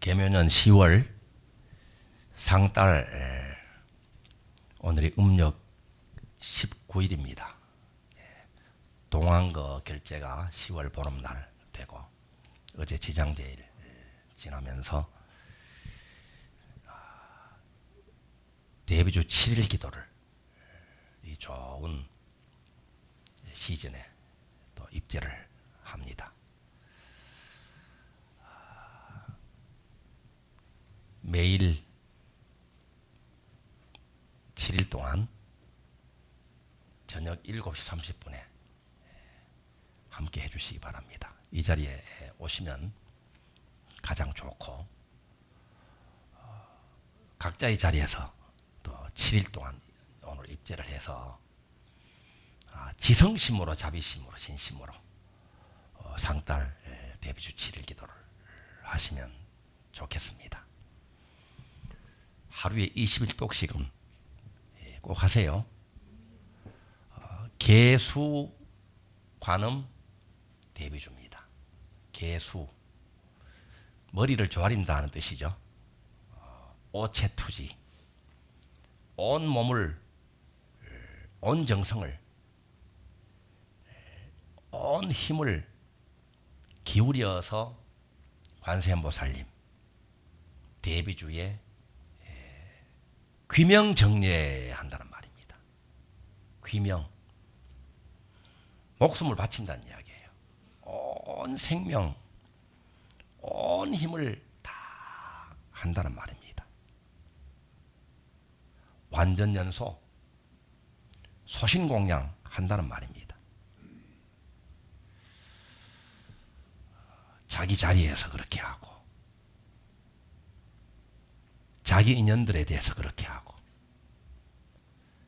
개묘년 10월 상달 에, 오늘이 음력 19일입니다. 동안거 결제가 10월 보름날 되고 어제 지장제일 에, 지나면서 아, 대비주 7일 기도를 이 좋은 시즌에 또 입제를 합니다. 매일 7일 동안 저녁 7시 30분에 함께 해주시기 바랍니다. 이 자리에 오시면 가장 좋고 어, 각자의 자리에서 또 7일 동안 오늘 입제를 해서 아, 지성심으로 자비심으로 신심으로 어, 상달 에, 대비주 7일 기도를 하시면 좋겠습니다. 하루에 21독씩은 예, 꼭 하세요. 어, 개수 관음 대비주입니다. 개수 머리를 조아린다는 뜻이죠. 어, 오체투지 온 몸을 온 정성을 온 힘을 기울여서 관세음보살님 대비주에 귀명 정례한다는 말입니다. 귀명 목숨을 바친다는 이야기예요. 온 생명, 온 힘을 다 한다는 말입니다. 완전 연소, 소신공양 한다는 말입니다. 자기 자리에서 그렇게 하고, 자기 인연들에 대해서 그렇게 하고,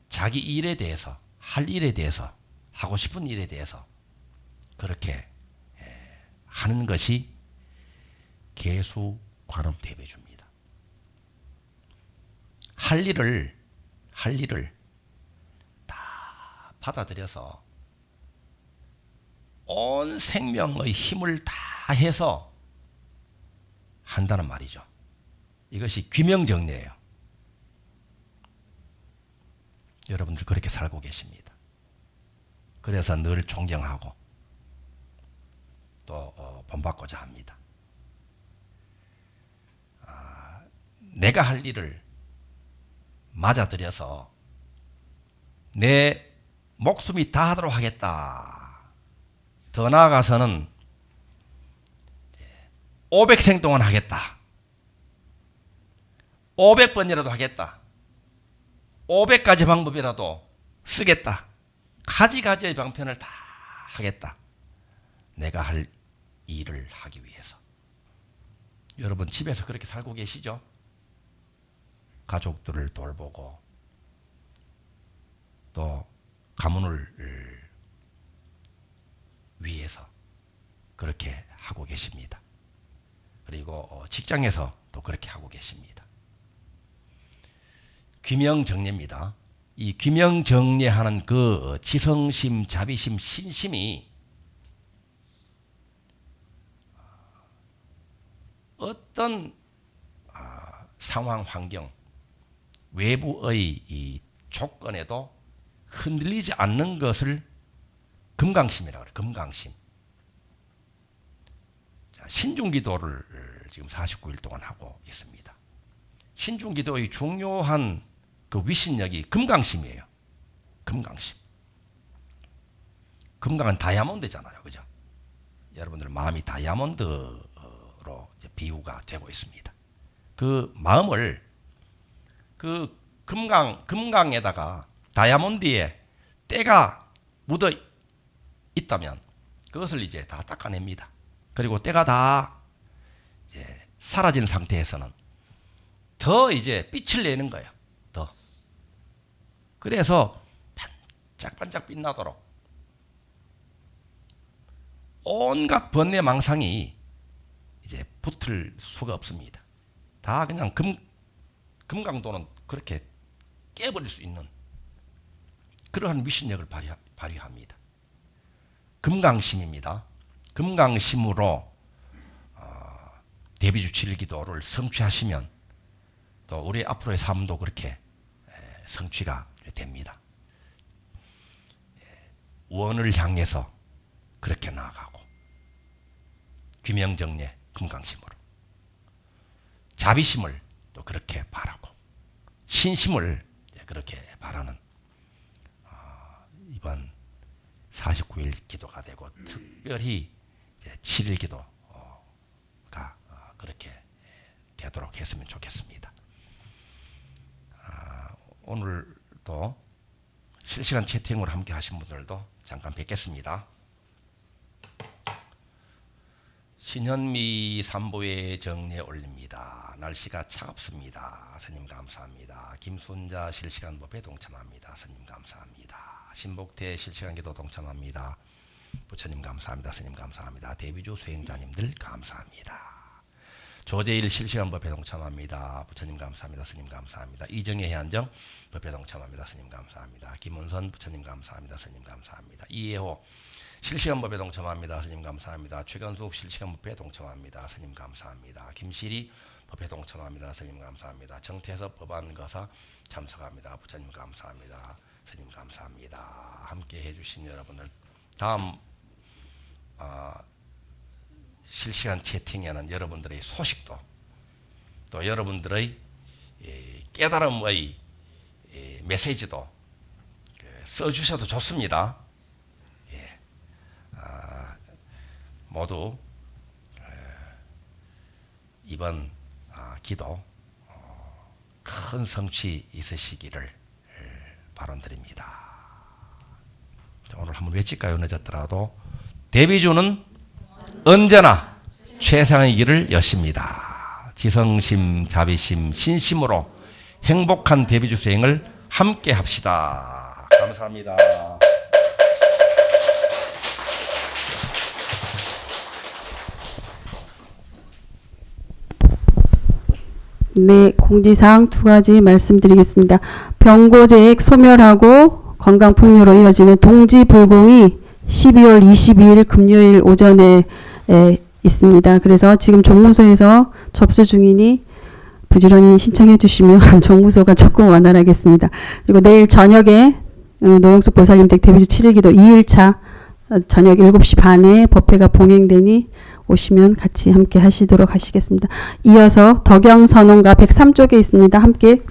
자기 일에 대해서, 할 일에 대해서, 하고 싶은 일에 대해서 그렇게 예, 하는 것이 개수 관음 대배주입니다. 할 일을 할 일을 다 받아들여서 온 생명의 힘을 다 해서 한다는 말이죠. 이것이 귀명정례예요. 여러분들 그렇게 살고 계십니다. 그래서 늘 존경하고 또 어, 본받고자 합니다. 아, 내가 할 일을 맞아들여서 내 목숨이 다 하도록 하겠다. 더 나아가서는 500생 동안 하겠다. 500번이라도 하겠다. 500가지 방법이라도 쓰겠다. 가지가지의 방편을 다 하겠다. 내가 할 일을 하기 위해서. 여러분 집에서 그렇게 살고 계시죠? 가족들을 돌보고 또 가문을 위해서 그렇게 하고 계십니다. 그리고 직장에서 또 그렇게 하고 계십니다. 귀명정례입니다. 이 귀명정례하는 그 지성심, 자비심, 신심이 어떤 아, 상황, 환경, 외부의 이 조건에도 흔들리지 않는 것을 금강심이라고 그래요. 금강심. 자, 신중기도를 지금 49일 동안 하고 있습니다. 신중기도의 중요한 그 위신력이 금강심이에요. 금강심. 금강은 다이아몬드잖아요. 그죠? 여러분들 마음이 다이아몬드로 비유가 되고 있습니다. 그 마음을 그 금강 금강에다가 다이아몬드에 때가 묻어 있다면 그것을 이제 다 닦아냅니다. 그리고 때가 다 사라진 상태에서는 더 이제 빛을 내는 거예요. 더. 그래서 반짝반짝 빛나도록 온갖 번뇌 망상이 이제 붙을 수가 없습니다. 다 그냥 금 금강도는 그렇게 깨버릴 수 있는 그러한 미신력을 발휘하, 발휘합니다. 금강심입니다. 금강심으로 어, 데뷔주 7일기도를 성취하시면 또 우리 앞으로의 삶도 그렇게 에, 성취가 됩니다. 예, 원을 향해서 그렇게 나아가고 귀명정례 금강심으로 자비심을 또 그렇게 바라고 신심을 그렇게 바라는 어, 이번 49일 기도가 되고 특별히 이제 7일 기도가 어, 그렇게 되도록 했으면 좋겠습니다. 아, 오늘 도 실시간 채팅으로 함께 하신 분들도 잠깐 뵙겠습니다. 신현미 삼보의 정리에 올립니다. 날씨가 차갑습니다. 스님 감사합니다. 김순자 실시간 법에 동참합니다. 스님 감사합니다. 신복태 실시간 기도 동참합니다. 부처님 감사합니다. 스님 감사합니다. 대비주 수행자님들 감사합니다. 조재일 실시간 법에 동참합니다. 부처님 감사합니다. 스님 감사합니다. 이정혜 해안정 법에 동참합니다. 스님 감사합니다. 김은선 부처님 감사합니다. 스님 감사합니다. 이해호 실시간 법에 동참합니다. 스님 감사합니다. 최건숙 실시간 법에 동참합니다. 스님 감사합니다. 김실이 법에 동참합니다. 스님 감사합니다. 정태섭 법안거사 참석합니다. 부처님 감사합니다. 스님 감사합니다. 함께 해주신 여러분들 다음 아, 실시간 채팅에는 여러분들의 소식도 또 여러분들의 예, 깨달음의 예, 메시지도 그 써주셔도 좋습니다. 예. 아, 모두 에, 이번 아, 기도 어, 큰 성취 있으시기를 에, 바람드립니다. 자, 오늘 한번 외칠까요? 늦었더라도 데뷔주는 언제나 최상의 길을 여십니다. 지성심, 자비심, 신심으로 행복한 데뷔주 수행을 함께 합시다. 감사합니다. 네, 공지사항 두 가지 말씀드리겠습니다. 병고재액 소멸하고 건강폭로로 이어지는 동지불공이 12월 22일 금요일 오전에 에, 있습니다. 그래서 지금 종무소에서 접수 중이니 부지런히 신청해 주시면 종무소가 조금 원활하겠습니다. 그리고 내일 저녁에 어, 노영숙 보살님 댁 데뷔주 7일기도 2일차 어, 저녁 7시 반에 법회가 봉행되니 오시면 같이 함께 하시도록 하시겠습니다. 이어서 덕영선언가 103쪽에 있습니다. 함께